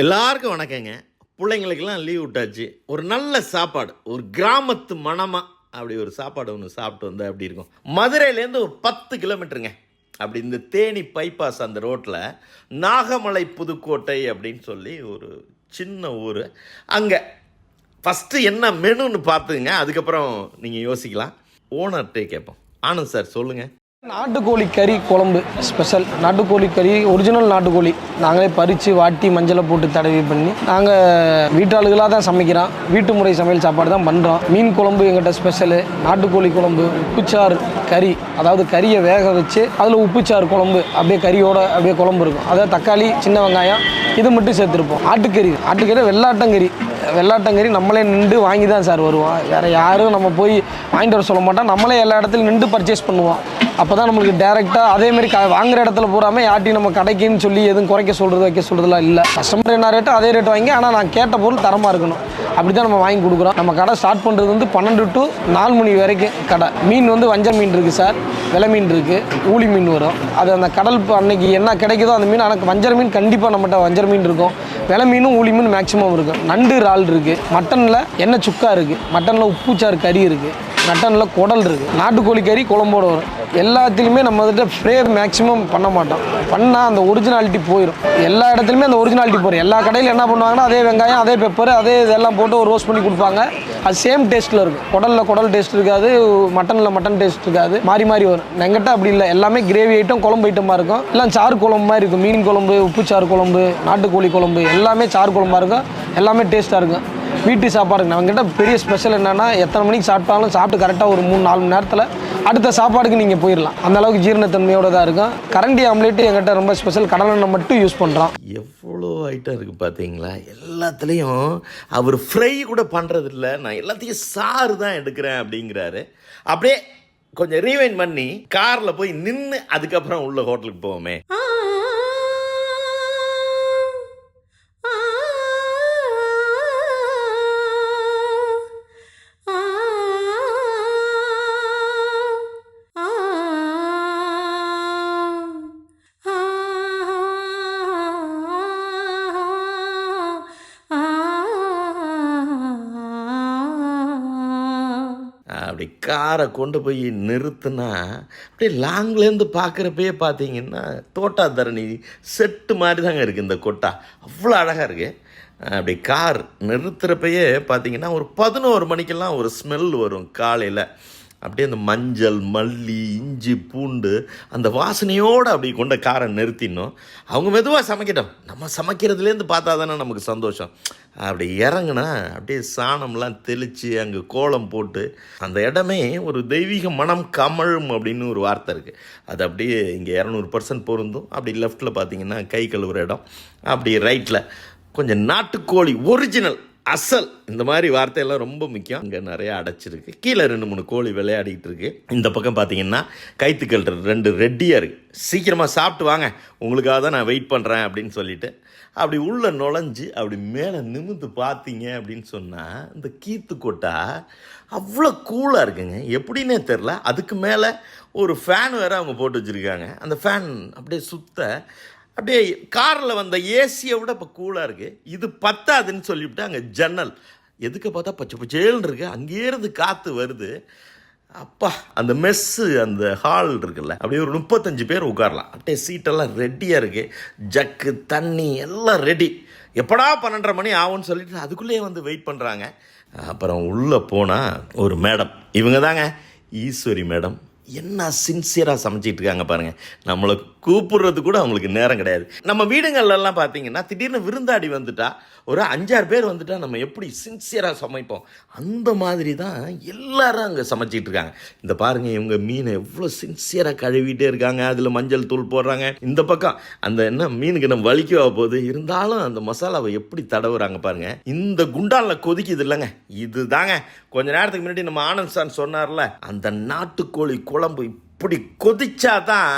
எல்லாருக்கும் வணக்கங்க. பிள்ளைங்களுக்கெல்லாம் லீவ் விட்டாச்சு. ஒரு நல்ல சாப்பாடு ஒரு கிராமத்து மனமாக அப்படி ஒரு சாப்பாடு ஒன்று சாப்பிட்டு வந்தால் அப்படி இருக்கும்? மதுரையிலேருந்து ஒரு பத்து கிலோமீட்டருங்க. அப்படி இந்த தேனி பைபாஸ் அந்த ரோட்டில் நாகமலை புதுக்கோட்டை அப்படின்னு சொல்லி ஒரு சின்ன ஊர். அங்கே ஃபஸ்ட்டு என்ன மெனுன்னு பார்த்துங்க. அதுக்கப்புறம் நீங்கள் யோசிக்கலாம். ஓனர்கிட்டே கேட்போம். ஆனந்த் சார் சொல்லுங்கள் நாட்டுக்கோழி கறி குழம்பு ஸ்பெஷல் நாட்டுக்கோழி கறி ஒரிஜினல் நாட்டுக்கோழி. நாங்களே பறித்து வாட்டி மஞ்சளை போட்டு தடவி பண்ணி நாங்கள் வீட்டாளுகளாக தான் சமைக்கிறோம். வீட்டு முறை சமையல் சாப்பாடு தான் பண்ணுறோம் மீன் குழம்பு எங்கிட்ட ஸ்பெஷலு நாட்டுக்கோழி குழம்பு உப்புச்சாறு கறி. அதாவது கறியை வேக வச்சு அதில் உப்புச்சாறு குழம்பு அப்படியே கறியோட அப்படியே குழம்பு இருக்கும். அதாவது தக்காளி சின்ன வெங்காயம் இது மட்டும் சேர்த்துருப்போம். ஆட்டுக்கறி ஆட்டுக்கறி வெள்ளாட்டங்கறி. வெள்ளாட்டங்கறி நம்மளே நின்று வாங்கி தான் சார் வருவோம். வேறு யாரும் நம்ம போய் வாங்கிட்டு வர சொல்ல மாட்டோம். நம்மளே எல்லா இடத்துலையும் நின்று பர்ச்சேஸ் பண்ணுவோம். அப்போ தான் நம்மளுக்கு டேரெக்டாக அதேமாரி க வாங்குற இடத்துல பூராமல் யார்ட்டையும் நம்ம கடைக்குன்னு சொல்லி எதுவும் குறைக்க சொல்கிறது வைக்க சொல்கிறதுலாம் இல்லை. கஸ்டமர் என்ன ரேட்டோ அதே ரேட் வாங்கி ஆனால் நான் கேட்ட பொருள் தரமாக இருக்கணும். அப்படி தான் நம்ம வாங்கி கொடுக்குறோம். நம்ம கடை ஸ்டார்ட் பண்ணுறது வந்து பன்னெண்டு டு நாலு மணி வரைக்கும் கடை. மீன் வந்து வஞ்சல் மீன் இருக்குது சார் விலை மீன் இருக்குது ஊளி மீன் வரும். அது அந்த கடல் அன்னைக்கு என்ன கிடைக்குதோ அந்த மீன் ஆனால் வஞ்சர மீன் கண்டிப்பாக நம்மகிட்ட வஞ்சர மீன் இருக்கும். விலை மீனும் ஊளி மீன் மேக்ஸிமம் இருக்கும். நண்டு இறால் இருக்குது மட்டனில் எண்ணெய் சுக்கா இருக்குது மட்டனில் உப்புச்சாறு கறி இருக்குது மட்டனில் குடல் இருக்குது நாட்டுக்கோழி கறி குழம்போட வரும். எல்லாத்துலேயுமே நம்ம வந்துட்டு ஃப்ரே மேக்ஸிமம் பண்ண மாட்டோம். பண்ணால் அந்த ஒரிஜினாலிட்டி போயிடும் எல்லா இடத்துலையுமே அந்த ஒரிஜினாலிட்டி போயிடும் எல்லா கடையில் என்ன பண்ணுவாங்கன்னா அதே வெங்காயம் அதே பெப்பர் அதே இதெல்லாம் போட்டு ஒரு ரோஸ்ட் பண்ணி கொடுப்பாங்க. அது சேம் டேஸ்ட்டில் இருக்கும். குடலில் குடல் டேஸ்ட் இருக்காது மட்டனில் மட்டன் டேஸ்ட் இருக்காது. மாறி மாறி வரும். எங்கிட்ட அப்படி இல்லை. எல்லாமே கிரேவி ஐட்டம் குழம்பு ஐட்டமாக இருக்கும். எல்லாம் சாறு குழம்பு மாதிரி இருக்கும். மீன் குழம்பு உப்பு சாறு குழம்பு நாட்டுக்கோழி குழம்பு எல்லாமே சாறு குழம்பாக இருக்கும். எல்லாமே டேஸ்ட்டாக இருக்கும். வீட்டு சாப்பாடு நம்மக்கிட்ட பெரிய ஸ்பெஷல் என்னென்னா எத்தனை மணிக்கு சாப்பிட்டாலும் சாப்பிட்டு கரெக்டாக ஒரு மூணு நாலு மணி நேரத்தில் அடுத்த சாப்பாடுக்கு நீங்கள் போயிடலாம் அந்த அளவுக்கு ஜீரணத்தன்மையோட தான் இருக்கும். கரண்டி ஆம்லேட் எங்கிட்ட ரொம்ப ஸ்பெஷல் கடலெண்ணெய் மட்டும் யூஸ் பண்ணுறோம் எவ்வளோ ஐட்டம் இருக்குது பார்த்தீங்களா எல்லாத்துலேயும் அவர் ஃப்ரை கூட பண்ணுறது இல்லை நான் எல்லாத்தையும் சாறு தான் எடுக்கிறேன் அப்படிங்கிறாரு. அப்படியே கொஞ்சம் ரீவைண்ட் பண்ணி காரில் போய் நின்று அதுக்கப்புறம் உள்ள ஹோட்டலுக்கு போவோமே. காரை கொண்டு போய் நிறுத்துனா அப்படியே லாங்லேருந்து பார்க்குறப்பயே பார்த்தீங்கன்னா தோட்டாதரணி செட்டு மாதிரி தாங்க இருக்குது இந்த கொட்டா. அவ்வளோ அழகாக இருக்குது அப்படி கார் நிறுத்துகிறப்பயே பார்த்தீங்கன்னா ஒரு பதினோரு மணிக்கெல்லாம் ஒரு ஸ்மெல் வரும் காலையில். அப்படியே அந்த மஞ்சள் மல்லி இஞ்சி பூண்டு அந்த வாசனையோடு அப்படி கொண்ட காரை நிறுத்தினோம் அவங்க மெதுவாக சமைக்கட்டும். நம்ம சமைக்கிறதுலேருந்து பார்த்தா தானே நமக்கு சந்தோஷம். அப்படி இறங்குனா அப்படியே சாணம்லாம் தெளித்து அங்கே கோலம் போட்டு அந்த இடமே ஒரு தெய்வீக மனம் கமழும் அப்படின்னு ஒரு வார்த்தை இருக்குது அது அப்படியே இங்கே இரநூறு பர்சன்ட் பொருந்தும். அப்படி லெஃப்ட்டில் பார்த்தீங்கன்னா கை கழுவுற இடம். அப்படி ரைட்டில் கொஞ்சம் நாட்டுக்கோழி ஒரிஜினல் அசல். இந்த மாதிரி வார்த்தையெல்லாம் ரொம்ப முக்கியம். இங்கே நிறைய அடைச்சிருக்கு. கீழே ரெண்டு மூணு கோழி விளையாடிட்டு இருக்கு. இந்த பக்கம் பார்த்தீங்கன்னா கைத்துக்கள் ரெண்டு ரெட்டியாக இருக்குது சீக்கிரமாக சாப்பிட்டு வாங்க. உங்களுக்காக தான் நான் வெயிட் பண்ணுறேன் அப்படின்னு சொல்லிட்டு அப்படி உள்ள நுழைஞ்சு அப்படி மேலே நிமிந்து பார்த்தீங்க அப்படின்னு சொன்னால் இந்த கீத்து கொட்டா அவ்வளோ கூலாக இருக்குங்க. எப்படின்னே தெரில அதுக்கு மேலே ஒரு ஃபேன் வேறு அவங்க போட்டு வச்சுருக்காங்க. அந்த ஃபேன் அப்படியே சுத்த அப்படியே காரில் வந்த ஏசியை விட இப்போ கூலாக இருக்குது இது பத்தாதுன்னு சொல்லிவிட்டு அங்கே ஜன்னல். எதுக்கு பார்த்தா பச்சை பச்சேல்னு இருக்குது அங்கேருந்து காற்று வருது. அப்பா அந்த மெஸ்ஸு அந்த ஹால் இருக்குல்ல அப்படியே ஒரு முப்பத்தஞ்சு பேர் உட்காரலாம். அப்படியே சீட்டெல்லாம் ரெடியாக இருக்குது ஜக்கு தண்ணி எல்லாம் ரெடி எப்படா பன்னெண்டரை மணி ஆகும்னு சொல்லிட்டு அதுக்குள்ளேயே வந்து வெயிட் பண்ணுறாங்க அப்புறம் உள்ளே போனால் ஒரு மேடம் இவங்க தாங்க. ஈஸ்வரி மேடம் என்ன சின்சியராக சமைச்சிட்டு இருக்காங்க பாருங்க. நம்மளை கூப்பிடுறது கூட அவங்களுக்கு நேரம் கிடையாது. நம்ம வீடுங்கள்லாம் பார்த்தீங்கன்னா திடீர்னு விருந்தாடி வந்துட்டா ஒரு அஞ்சாறு பேர் வந்துட்டா நம்ம எப்படி சின்சியராக சமைப்போம்? அந்த மாதிரி தான் எல்லாரும் அங்கே சமைச்சிட்டு இருக்காங்க. இந்த பாருங்க இவங்க மீனை எவ்வளோ சின்சியராக கழுவிட்டே இருக்காங்க. அதில் மஞ்சள் தூள் போடுறாங்க. இந்த பக்கம் அந்த என்ன மீனுக்கு நம்ம வலிக்கவா போகுது? இருந்தாலும் அந்த மசாலாவை எப்படி தடவுறாங்க பாருங்க. இந்த குண்டாலில் கொதிக்குது இல்லைங்க. இதுதாங்க. கொஞ்ச நேரத்துக்கு முன்னாடி நம்ம ஆனந்த் சார் சொன்னார்ல அந்த நாட்டுக்கோழி குழம்பு இப்படி கொதிச்சாதான்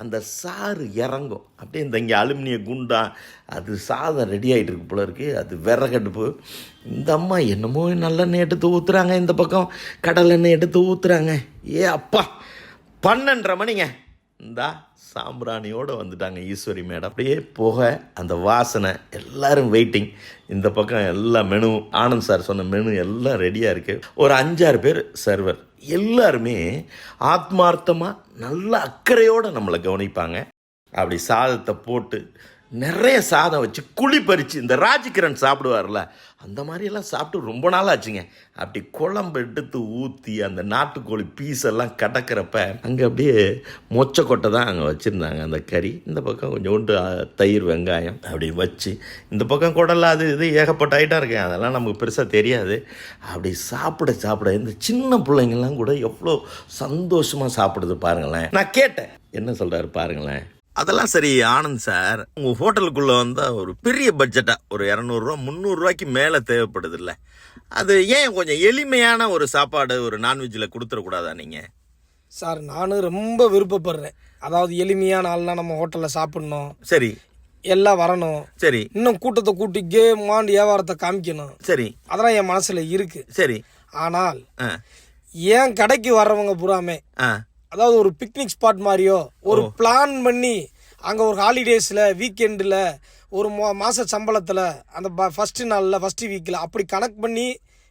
அந்த சாறு இறங்கும். அப்படியே இந்த இங்கே அலுமினிய குண்டா அது சாதம் ரெடி ஆகிட்டு இருக்கு போல இருக்கு. அது விறகடுப்பு. இந்த அம்மா என்னமோ நல்லெண்ணெய் எடுத்து ஊற்றுறாங்க இந்த பக்கம். கடலெண்ணெய் எடுத்து ஊற்றுறாங்க ஏ அப்பா பன்னெண்டரை மணிங்க. இந்தா சாம்பிராணியோடு வந்துட்டாங்க ஈஸ்வரி மேடம். அப்படியே போக அந்த வாசனை எல்லாரும் வெயிட்டிங் இந்த பக்கம் எல்லா மெனு ஆனந்த் சார் சொன்ன மெனு எல்லாம் ரெடியாக இருக்குது ஒரு அஞ்சாறு பேர் சர்வர் எல்லாருமே ஆத்மார்த்தமாக நல்ல அக்கறையோடு நம்மளை கவனிப்பாங்க. அப்படி சாதத்தை போட்டு நிறைய சாதம் வச்சு குழி பறித்து இந்த ராஜகிரண் சாப்பிடுவார்ல அந்த மாதிரியெல்லாம் சாப்பிட்டு ரொம்ப நாள் ஆச்சுங்க அப்படி குழம்பு எடுத்து ஊற்றி அந்த நாட்டுக்கோழி பீஸ் எல்லாம் கடக்கிறப்ப அங்கே அப்படியே மொச்சக்கொட்டை தான் அங்கே வச்சுருந்தாங்க அந்த கறி. இந்த பக்கம் கொஞ்சோண்டு தயிர் வெங்காயம் அப்படி வச்சு இந்த பக்கம் குடல் அது இது ஏகப்பட்ட ஐட்டம் இருக்கேன் அதெல்லாம் நமக்கு பெருசாக தெரியாது. அப்படி சாப்பிட சாப்பிட இந்த சின்ன பிள்ளைங்கள்லாம் கூட எவ்வளோ சந்தோஷமாக சாப்பிடுது பாருங்களேன். நான் கேட்டேன். என்ன சொல்கிறாரு பாருங்களேன்? அதெல்லாம் சரி ஆனந்த் சார். உங்கள் ஹோட்டலுக்குள்ளே வந்தால் ஒரு பெரிய பட்ஜெட்டாக ஒரு இரநூறுவா முந்நூறுரூவாய்க்கு மேலே தேவைப்படுது இல்லை அது ஏன் கொஞ்சம் எளிமையான ஒரு சாப்பாடு ஒரு நான்வெஜ்ஜில் கொடுத்துடக்கூடாதா நீங்கள் சார் நானும் ரொம்ப விருப்பப்படுறேன். அதாவது எளிமையான நாள்லாம் நம்ம ஹோட்டலில் சாப்பிடணும். சரி. எல்லாம் வரணும். சரி. இன்னும் கூட்டத்தை கூட்டி மாண்டு வியாபாரத்தை காமிக்கணும். சரி. அதெல்லாம் என் மனசில் இருக்கு. சரி. ஆனால் ஆ. ஏன் கடைக்கு வர்றவங்க பூராமே ஆ. அதாவது ஒரு பிக்னிக் ஸ்பாட் மாதிரியோ ஒரு பிளான் பண்ணி அங்கே ஒரு ஹாலிடேஸில் வீக்கெண்டில் ஒரு மா மாத சம்பளத்தில் அந்த ஃபஸ்ட்டு நாளில் ஃபஸ்ட்டு வீக்கில் அப்படி கணக்கு பண்ணி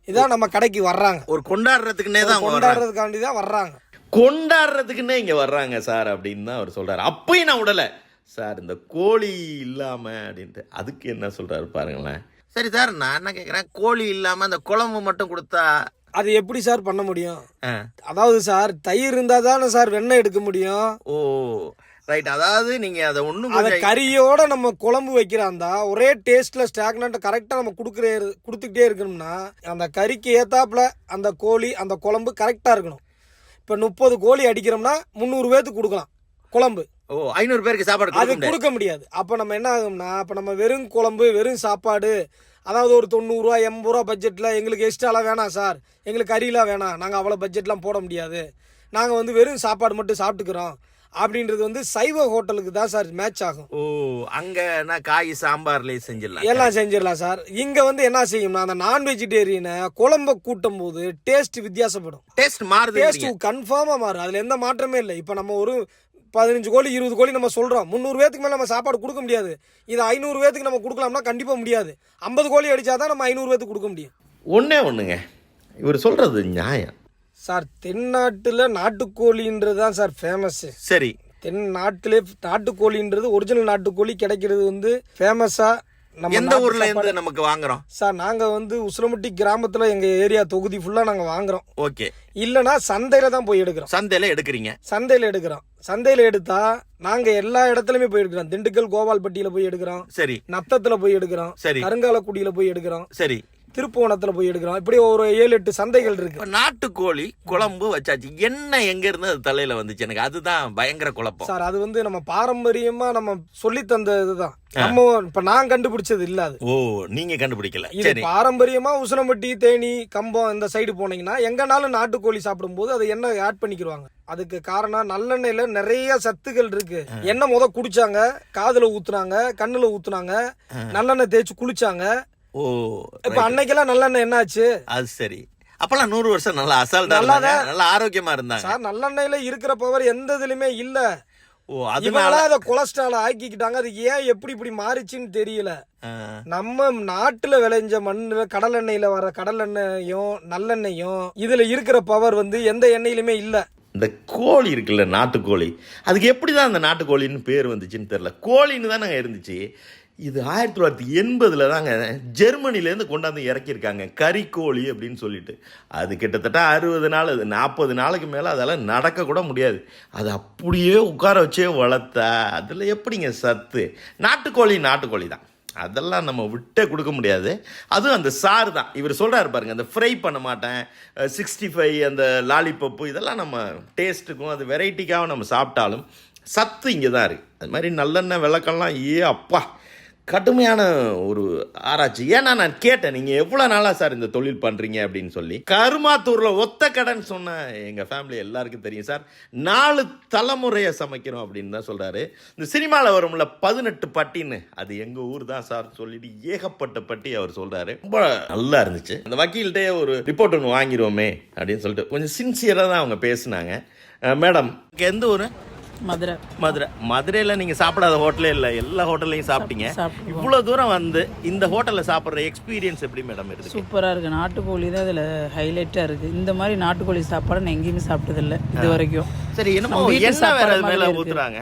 இதான் நம்ம கடைக்கு வர்றாங்க. ஒரு கொண்டாடுறதுக்குன்னே தான் கொண்டாடுறதுக்காண்டி தான் வர்றாங்க. கொண்டாடுறதுக்குன்னே இங்கே வர்றாங்க சார் அப்படின்னு தான் அவர் சொல்கிறார் அப்பயும் நான் விடலை. சார் இந்த கோழி இல்லாமல் அப்படின்ட்டு அதுக்கு என்ன சொல்கிறாரு பாருங்களேன். சரி சார் நான் என்ன கேட்குறேன் கோழி இல்லாமல் அந்த குழம்பு மட்டும் கொடுத்தா அது எப்படி சார் பண்ண முடியும்? அதாவது சார் தயிர் இருந்தால் தானே சார் வெண்ணெய் எடுக்க முடியும்? Oh right. அதாவது நீங்கள் அதை ஒன்றும் அதை கறியோட நம்ம குழம்பு வைக்கிறாந்தா ஒரே டேஸ்ட்ல ஸ்டாக்னண்ட் கரெக்டாக நம்ம கொடுக்குறே கொடுத்துக்கிட்டே இருக்கணும்னா அந்த கறிக்கு ஏத்தாப்புல அந்த கோழி அந்த குழம்பு கரெக்டாக இருக்கணும். இப்போ முப்பது கோழி அடிக்கிறோம்னா முந்நூறு பேத்துக்கு கொடுக்கலாம் குழம்பு. ஓ ஐநூறு பேருக்கு சாப்பாடு அது கொடுக்க முடியாது. அப்போ நம்ம என்ன ஆகும்னா அப்போ நம்ம வெறும் குழம்பு வெறும் சாப்பாடு அதாவது ஒரு தொண்ணூறுரூவா எண்பது ரூபா பட்ஜெட்டில் எங்களுக்கு எக்ஸ்ட்ராலாம் வேணாம் சார். எங்களுக்கு கறிலாம் வேணாம். நாங்கள் அவ்வளோ பட்ஜெட்லாம் போட முடியாது. நாங்கள் வந்து வெறும் சாப்பாடு மட்டும் சாப்பிட்டுக்கிறோம். அப்படின்றது வந்து சைவ ஹோட்டலுக்கு தான் சார் மேட்ச் ஆகும். ஓ அங்கன்னா காய் சாம்பார்லேயே செஞ்சிடலாம். எல்லாம் செஞ்சிடலாம் சார். இங்க வந்து என்ன செய்யும்னா அந்த நான் வெஜிடேரியனை குழம்ப கூட்டும் போது டேஸ்ட் வித்தியாசப்படும். டேஸ்ட் மாறுது டேஸ்ட் கன்ஃபார்மா மாறும். அதுல எந்த மாற்றமே இல்லை. இப்போ நம்ம ஒரு பதினஞ்சு கோழி இருபது கோழி நம்ம சொல்றோம். முந்நூறு பேத்துக்கு மேல நம்ம சாப்பாடு கொடுக்க முடியாது. இது ஐநூறு பேத்துக்கு நம்ம கொடுக்கலாம்னா கண்டிப்பா முடியாது. ஐம்பது கோழி அடிச்சாதான் நம்ம ஐநூறு பேத்துக்கு கொடுக்க முடியும். ஒன்றே ஒன்றுங்க இவர் சொல்கிறது நியாயம். சார் தென்னாட்டுல நாட்டுக்கோழின்றது தான் சார் ஃபேமஸ் சரி. தென் நாட்டிலே நாட்டுக்கோழின்றது ஒரிஜினல் நாட்டுக்கோழி கிடைக்கிறது வந்து ஃபேமஸா நம்ம எந்த ஊர்ல இருந்து நமக்கு வாங்குறோம்? சார் நாங்க வந்து உசிலம்பட்டி கிராமத்துல எங்க ஏரியா தொகுதி ஃபுல்லா நாங்க வாங்குறோம். ஓகே. இல்லனா சந்தையில தான் போய் எடுக்கிறோம். சந்தையில எடுக்கிறீங்க? சந்தையில எடுக்கிறோம். சந்தையில எடுத்தா நாங்க எல்லா இடத்துலயுமே போய் எடுக்கிறோம். திண்டுக்கல் கோபால்பட்டியில போய் எடுக்கிறோம். சரி. நத்தத்துல போய் எடுக்கிறோம். சரி. கருங்காலக்குடியில போய் எடுக்கிறோம். சரி. திருப்புவனத்துல போய் எடுக்கிறோம் இப்படி ஒரு ஏழு எட்டு சந்தைகள் இருக்கு. நாட்டுக்கோழி குழம்பு வச்சாச்சு. என்ன எங்க இருந்து அது தலையில வந்துச்சு எனக்கு? அதுதான் பயங்கர குழப்பம். சார் அது வந்து நம்ம பாரம்பரியமா நம்ம சொல்லி தந்த இதுதான். நம்ம இப்ப நான் கண்டுபிடிச்சது இல்ல அது. ஓ நீங்க கண்டுபிடிக்கல. இது பாரம்பரியமா உசிலம்பட்டி தேனி கம்பம் இந்த சைடு போனீங்கன்னா எங்கனாலும் நாட்டுக்கோழி சாப்பிடும்போது அதை எண்ணெய் ஆட் பண்ணிக்கிடுவாங்க அதுக்கு காரணம் நல்லெண்ணெயில நிறைய சத்துக்கள் இருக்கு. எண்ணெய் முத குடிச்சாங்க. காதுல ஊத்துனாங்க கண்ணுல ஊத்துனாங்க. நல்லெண்ணெய் தேய்ச்சி குளிச்சாங்க. ஓ இப்ப அன்னைக்கெல்லாம் நல்லெண்ணெய் என்னாச்சு? அது சரி. அப்பெல்லாம் நூறு வருஷம் நல்லா அசால்ட்டா நல்லா இருந்தாங்க நல்லா ஆரோக்கியமா இருந்தாங்க. சார் நல்லெண்ணெயில இருக்கிற பவர் எந்த இதுலயுமே இல்ல. ஓ அதனால அதை கொலஸ்ட்ரால் ஆக்கிக்கிட்டாங்க. அது ஏன் எப்படி இப்படி மாறிச்சுன்னு தெரியல. நம்ம நாட்டுல விளைஞ்ச மண்ணுல கடல் எண்ணெயில வர கடல் எண்ணெயும் நல்லெண்ணெயும் இதுல இருக்கிற பவர் வந்து எந்த எண்ணெயிலுமே இல்ல. இந்த கோழி இருக்குல்ல நாட்டுக்கோழி. அதுக்கு எப்படி தான் அந்த நாட்டுக்கோழின்னு பேர் வந்துச்சுன்னு தெரில கோழின்னு தானே இருந்துச்சு. இது ஆயிரத்தி தொள்ளாயிரத்தி எண்பதில் தாங்க ஜெர்மனிலேருந்து கொண்டாந்து இறக்கியிருக்காங்க. கறிக்கோழி அப்படின்னு சொல்லிட்டு. அது கிட்டத்தட்ட அறுபது நாள் அது நாற்பது நாளுக்கு மேலே அதெல்லாம் நடக்கக்கூட முடியாது. அது அப்படியே உட்கார வச்சே வளர்த்தா அதில் எப்படிங்க சத்து? நாட்டுக்கோழி நாட்டுக்கோழி தான். அதெல்லாம் நம்ம விட்டே கொடுக்க முடியாது. அதுவும் அந்த சாறு தான். இவர் சொல்கிறாரு பாருங்க அந்த ஃப்ரை பண்ண மாட்டேன். சிக்ஸ்டி ஃபைவ் அந்த லாலிபப்பு இதெல்லாம் நம்ம டேஸ்ட்டுக்கும் அது வெரைட்டிக்காக நம்ம சாப்பிட்டாலும் சத்து இங்கே தான் இருக்குது அது மாதிரி நல்லெண்ணெய் விளக்கெல்லாம் ஏ அப்பா! கடுமையான ஒரு ஆராய்ச்சி. ஏன்னா நான் கேட்டேன் நீங்கள் எவ்வளோ நாளாக சார் இந்த தொழில் பண்ணுறீங்க அப்படின்னு சொல்லி. கருமாத்தூரில் ஒத்த கடன் சொன்ன எங்கள் ஃபேமிலி எல்லாருக்கும் தெரியும் சார். நாலு தலைமுறையை சமைக்கிறோம் அப்படின்னு தான் சொல்கிறாரு இந்த சினிமாவில் வரும்ல பதினெட்டு பட்டின்னு. அது எங்கள் ஊர் தான் சார் சொல்லிட்டு ஏகப்பட்ட பட்டி அவர் சொல்கிறாரு ரொம்ப நல்லா இருந்துச்சு. அந்த வக்கீல்கிட்டே ஒரு ரிப்போர்ட் ஒன்று வாங்கிடுவோமே அப்படின்னு சொல்லிட்டு கொஞ்சம் சின்சியராக தான் அவங்க பேசினாங்க. மேடம் எந்த ஊர்? மதுரை. மதுரை. மதுரையில் நீங்கள் சாப்பிடாத ஹோட்டலே இல்லை. எல்லா ஹோட்டல்லையும் சாப்பிட்டீங்க. இவ்வளோ தூரம் வந்து இந்த ஹோட்டலில் சாப்பிட்ற எக்ஸ்பீரியன்ஸ் எப்படி மேடம் இருக்கு? சூப்பராக இருக்குது நாட்டுக்கோழி தான் இதில் ஹைலைட்டாக இருக்குது இந்த மாதிரி நாட்டுக்கோழி சாப்பாடு நான் எங்கேயுமே சாப்பிட்டதில்ல இது வரைக்கும் சரி என்னமோ என்ன வேற மேலே. ஊற்றுறாங்க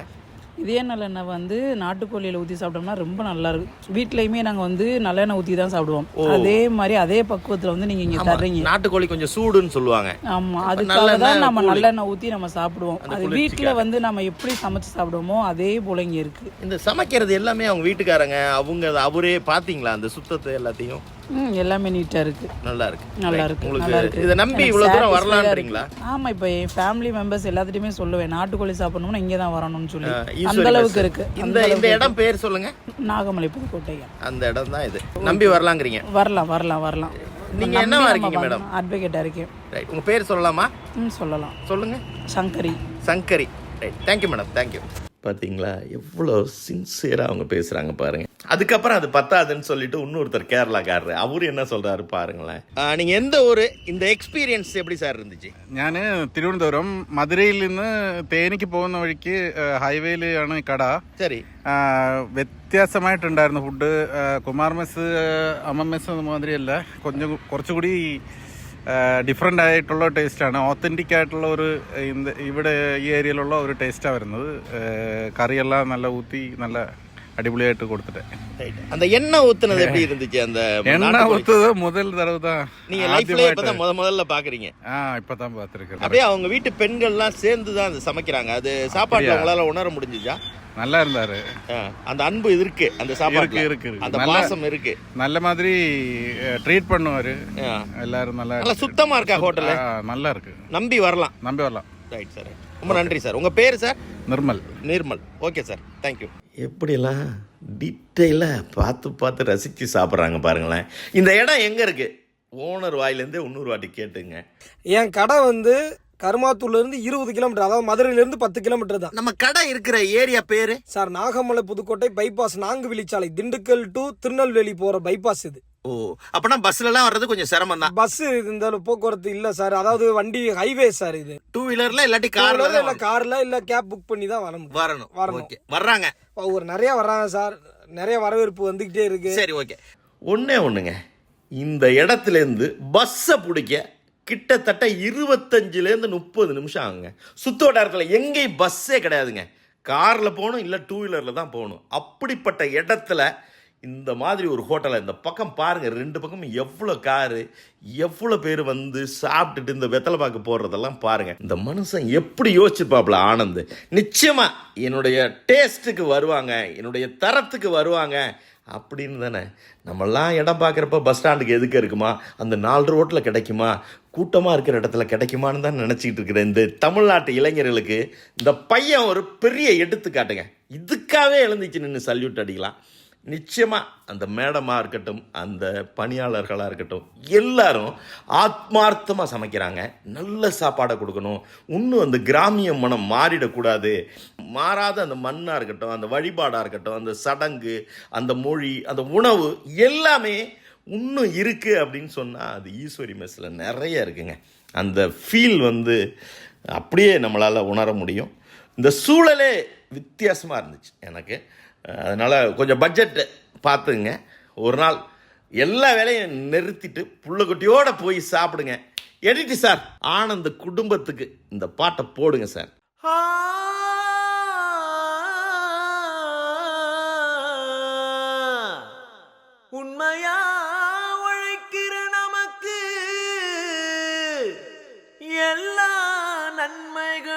இதே நல்லெண்ணெய் வந்து நாட்டுக்கோழியில் ஊற்றி சாப்பிட்டோம்னா ரொம்ப நல்லா இருக்கும் வீட்லயுமே நாங்கள் வந்து நல்லெண்ணெய் ஊற்றி தான் சாப்பிடுவோம். அதே மாதிரி அதே பக்குவத்தில் வந்து நீங்கள் இங்கே தர்றீங்க. நாட்டுக்கோழி கொஞ்சம் சூடுன்னு சொல்லுவாங்க. ஆமா. அப்ப அதுக்காக தான் நம்ம. நல்லெண்ணெய் ஊற்றி நம்ம சாப்பிடுவோம். அது. வீட்டில் வந்து நம்ம எப்படி சமைச்சு சாப்பிடுவோமோ அதே போல இங்கே இருக்கு. இந்த சமைக்கிறது எல்லாமே அவங்க வீட்டுக்காரங்க அவங்க அவரே பார்த்தீங்களா அந்த சுத்தத்தை எல்லாத்தையும்? ம் எல்லாமே நீட்டாக இருக்கு. நல்லா இருக்கு. நல்லா. இருக்கு. உங்களுக்கு நல்லா இருக்கு. இதை நம்பி இவ்வளோ தூரம் வரலான்றீங்களா இருக்கு. ஆமா இப்போ என் ஃபேமிலி மெம்பர்ஸ் எல்லாத்துட்டையுமே சொல்லுவேன். நாட்டுக்கோழி சாப்பிடணும்னா இங்கே தான் வரணும்னு சொல்லி. அந்த அளவுக்கு. இருக்கு. இந்த இந்த இடம் பேர் சொல்லுங்க. நாகமலை புதுக்கோட்டை அந்த இடம் தான் இது. நம்பி வரலாங்கிறீங்க வரலாம் வரலாம் வரலாம். நீங்க என்னவா இருக்கீங்க மேடம்? அட்வொகேட்டாக இருக்கேன். ரைட் உங்க பேர் சொல்லலாமா? ம் சொல்லலாம். சொல்லுங்க. Shankari. Shankari. Right thank you madam thank you பார்த்தீங்களா எவ்வளோ சின்சியராக அவங்க பேசுகிறாங்க பாருங்க. அதுக்கப்புறம் அது பத்தாதுன்னு சொல்லிட்டு இன்னொருத்தர் கேரளாக்காரரு அவரு என்ன சொல்றாரு பாருங்களேன் நீங்கள் எந்த ஊர் இந்த எக்ஸ்பீரியன்ஸ் எப்படி சார் இருந்துச்சு ഞാൻ തിരുവനന്തപുരം മധുരയിൽ നിന്ന് തേനിക്ക് പോകുന്ന വഴിക്ക് ഹൈവേയിലാണ് ഈ കട சரி ആ, വ്യത്യാസമായിട്ടുണ്ടായിരുന്നു ഫുഡ് ആ, കുമാർ മെസ് അമ്മ മെസ് മാതിരിയല്ല കൊഞ്ചം കുറച്ചുകൂടി ഡിഫറെൻ്റ് ആയിട്ടുള്ള ടേസ്റ്റാണ് ഓത്തൻറ്റിക് ആയിട്ടുള്ള ഒരു ഇന്ത- ഇവിടെ ഈ ഏരിയയിലുള്ള ഒരു ടേസ്റ്റാണ് വരുന്നത് ആ, കറിയെല്ലാം നല്ല ഊത്തി നല്ല அடிப்படையாட்டு கொடுத்துட்டேன். அந்த எண்ணெய் ஊத்துனது எப்படி இருந்துச்சு? அந்த எண்ணெய் ஊத்துது முதல் தடவை தான். நீங்க லைஃப்ல இப்பதான் முத முதல்ல பாக்குறீங்க. ஆ இப்பதான் பாத்துருக்கேன். அப்படியே அவங்க வீட்டு பெண்கள்லாம் சேர்ந்து தான் அது சமைக்கிறாங்க. அது சாப்பாடு உங்களால உணர முடிஞ்சுச்சா? நல்லா இருந்தாரு. அந்த அன்பு இருக்கு அந்த சாப்பாடு இருக்கு அந்த பாசம் இருக்கு. நல்ல மாதிரி ட்ரீட் பண்ணுவாரு. எல்லாரும் நல்லா நல்லா சுத்தமா இருக்கா ஹோட்டல்? நல்லா இருக்கு. நம்பி வரலாம். நம்பி வரலாம். ரைட் சார் ரொம்ப நன்றி சார் உங்க பேர் sir Nirmal. Nirmal. Okay sir thank you எப்படிலாம் டீட்டெயிலாக பார்த்து பார்த்து ரசித்து சாப்பிட்றாங்க பாருங்களேன். இந்த இடம் எங்கே இருக்கு? ஓனர் வாயிலேருந்தே இன்னொரு வாட்டி கேட்டுங்க. என் கடை வந்து கருமாத்தூர்லேருந்து இருபது கிலோமீட்டர் அதாவது மதுரையிலேருந்து பத்து கிலோமீட்டர் தான். நம்ம கடை இருக்கிற ஏரியா பேர்? சார் நாகமலை புதுக்கோட்டை பைபாஸ் நாங்குவெளிச்சாலை திண்டுக்கல் டு திருநெல்வேலி போகிற பைபாஸ் இது. ஓ அப்போனா பஸ்லலாம் வர்றது கொஞ்சம் சிரமம் தான் பஸ் இந்த போக்குவரத்து இல்லை சார். அதாவது வண்டி ஹைவே சார் இது. டூ வீலரில் இல்லாட்டி காரில் இல்லை காரில் இல்லை கேப் புக் பண்ணி தான் வரணும். வரணும். ஓகே வர்றாங்க. ஒரு நிறைய வர்றாங்க சார். நிறைய வரவேற்பு வந்துக்கிட்டே இருக்கு. சரி ஓகே ஒன்றே ஒன்றுங்க இந்த இடத்துலேருந்து பஸ்ஸை பிடிக்க கிட்டத்தட்ட இருபத்தஞ்சிலேருந்து முப்பது நிமிஷம் ஆகுங்க. சுத்த வட்டாரத்தில் எங்கேயும் பஸ்ஸே கிடையாதுங்க. காரில் போகணும் இல்லை டூ வீலரில் தான் போகணும். அப்படிப்பட்ட இடத்துல இந்த மாதிரி ஒரு ஹோட்டலை இந்த பக்கம் பாருங்கள் ரெண்டு பக்கமும் எவ்வளோ காரு எவ்வளோ பேர் வந்து சாப்பிட்டுட்டு இந்த வெத்தலை பாக்கு போடுறதெல்லாம் பாருங்கள் இந்த மனுஷன் எப்படி யோசிச்சிருப்பாப்ல ஆனந்த். நிச்சயமாக என்னுடைய டேஸ்ட்டுக்கு வருவாங்க என்னுடைய தரத்துக்கு வருவாங்க அப்படின்னு தானே. நம்மெல்லாம் இடம் பார்க்குறப்ப பஸ் ஸ்டாண்டுக்கு எதுக்கு இருக்குமா? அந்த நாலு ரோட்டில் கிடைக்குமா? கூட்டமாக இருக்கிற இடத்துல கிடைக்குமான்னு தான் நினச்சிக்கிட்டு இருக்கிறேன். இந்த தமிழ்நாட்டு இளைஞர்களுக்கு இந்த பையன் ஒரு பெரிய எடுத்துக்காட்டுங்க. இதுக்காகவே எழுந்துச்சு நின்று சல்யூட் அடிக்கலாம். நிச்சயமாக அந்த மேடமாக இருக்கட்டும் அந்த பணியாளர்களாக இருக்கட்டும் எல்லாரும் ஆத்மார்த்தமாக சமைக்கிறாங்க. நல்ல சாப்பாடை கொடுக்கணும். இன்னும் அந்த கிராமிய மனம் மாறிடக்கூடாது. மாறாத அந்த மண்ணாக இருக்கட்டும் அந்த வழிபாடாக இருக்கட்டும் அந்த சடங்கு அந்த மொழி அந்த உணவு எல்லாமே இன்னும் இருக்குது அப்படின்னு சொன்னால் அது ஈஸ்வரி மெஸ்ஸில் நிறைய இருக்குங்க. அந்த ஃபீல் வந்து அப்படியே நம்மளால் உணர முடியும். இந்த சூழலே வித்தியாசமாக இருந்துச்சு எனக்கு. அதனால் கொஞ்சம் பட்ஜெட்டு பார்த்துங்க ஒரு நாள் எல்லா வேலையும் நிறுத்திட்டு புள்ளக்குட்டியோட போய் சாப்பிடுங்க. எடிட்டு சார் ஆனந்த குடும்பத்துக்கு இந்த பாட்டை போடுங்க சார் உண்மையா உழைக்கிற நமக்கு எல்லா நன்மைகளும்